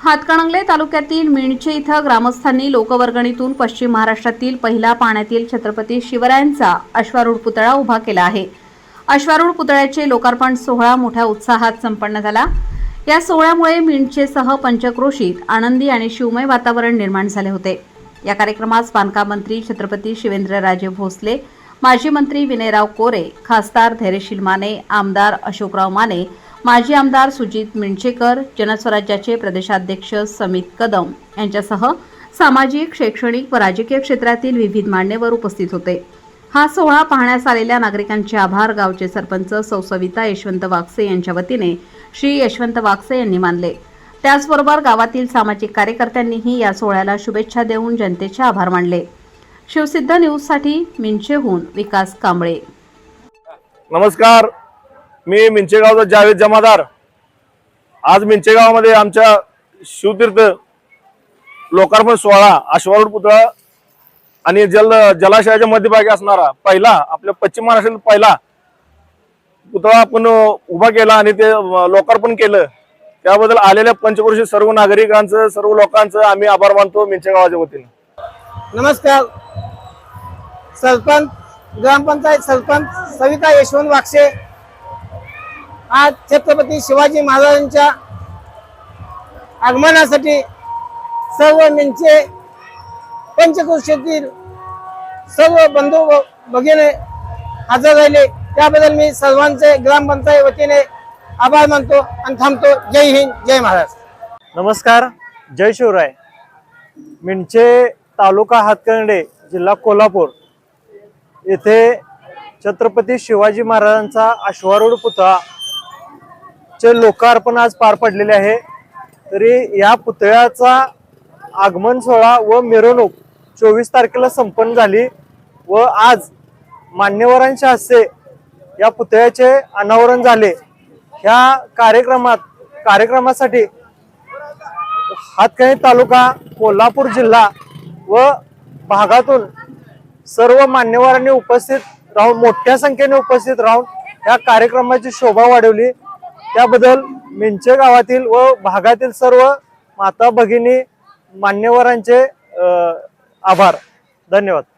हातकणंगले तालुक्यातील मिणचे इथं ग्रामस्थांनी लोकवर्गणीतून पश्चिम महाराष्ट्रातील पहिला पाण्यातील छत्रपती शिवरायांचा अश्वारूढ पुतळा उभा केला आहे. अश्वारूढ पुतळ्याचे लोकार्पण सोहळा मोठ्या उत्साहात संपन्न झाला. या सोहळ्यामुळे मिणचेसह पंचक्रोशीत आनंदी आणि शिवमय वातावरण निर्माण झाले होते. या कार्यक्रमास बांधकाम मंत्री छत्रपती शिवेंद्रराजे भोसले माजी मंत्री विनयराव कोरे खासदार धैर्यशील माने आमदार अशोकराव माने माजी आमदार सुजित मिणचेकर जनस्वराज्याचे प्रदेशाध्यक्ष समित कदम यांच्यासह सामाजिक शैक्षणिक व राजकीय क्षेत्रातील विविध मान्यवर उपस्थित होते. हा सोहळा पाहण्यास आलेल्या नागरिकांचे आभार गावचे सरपंच सौसविता यशवंत वागसे यांच्या वतीने श्री यशवंत वागसे यांनी मानले. त्याचबरोबर गावातील सामाजिक कार्यकर्त्यांनीही या सोहळ्याला शुभेच्छा देऊन जनतेचे आभार मानले. शिवसिद्ध न्यूजसाठी मिंचेहून विकास कांबळे. नमस्कार. मी मिंचेगावचा जावेद जमादार. आज मिंचेगावामध्ये आमच्या शिवतीर्थ लोकार्पण सोहळा अश्वारूढ पुतळा आणि जल जलाशयाच्या मध्यभागी असणारा पहिला आपल्या पश्चिम महाराष्ट्रातील पहिला पुतळा आपण उभा केला आणि ते लोकार्पण केलं. त्याबद्दल आलेल्या पंचक्रोशी सर्व नागरिकांचं सर्व लोकांचं आम्ही आभार मानतो मिंचेगावाच्या वतीने. नमस्कार. सरपंच ग्रामपंचायत सरपंच सविता यशवंत वाक्षे आज छत्रपती शिवाजी महाराजांच्या आगमनासाठी सर्व मिंचे पंचक्रोशीतील सर्व बंधू भगिने हजर राहिले. त्याबद्दल मी सर्वांचे ग्रामपंचायत वतीने आभार मानतो आणि थांबतो. जय हिंद जय महाराष्ट्र नमस्कार जय शिवराय. मिंचे तालुका हातकंडे जिल्हा कोल्हापूर. येथे छत्रपती शिवाजी महाराजांचा अश्वारूढ पुतळा चे लोकार्पण आज पार पडलेले आहे. तरी या पुतळ्याचा आगमन सोहळा व मिरवणूक चोवीस तारखेला संपन्न झाली व आज मान्यवरांच्या हस्ते या पुतळ्याचे अनावरण झाले. ह्या कार्यक्रमात कार्यक्रमासाठी हातकणी तालुका कोल्हापूर जिल्हा व भागातून सर्व मान्यवरांनी उपस्थित राहून मोठ्या संख्येने उपस्थित राहून या कार्यक्रमाची शोभा वाढवली. त्याबद्दल मिंचे गावातील व भागातील सर्व माता भगिनी मान्यवरांचे आभार. धन्यवाद.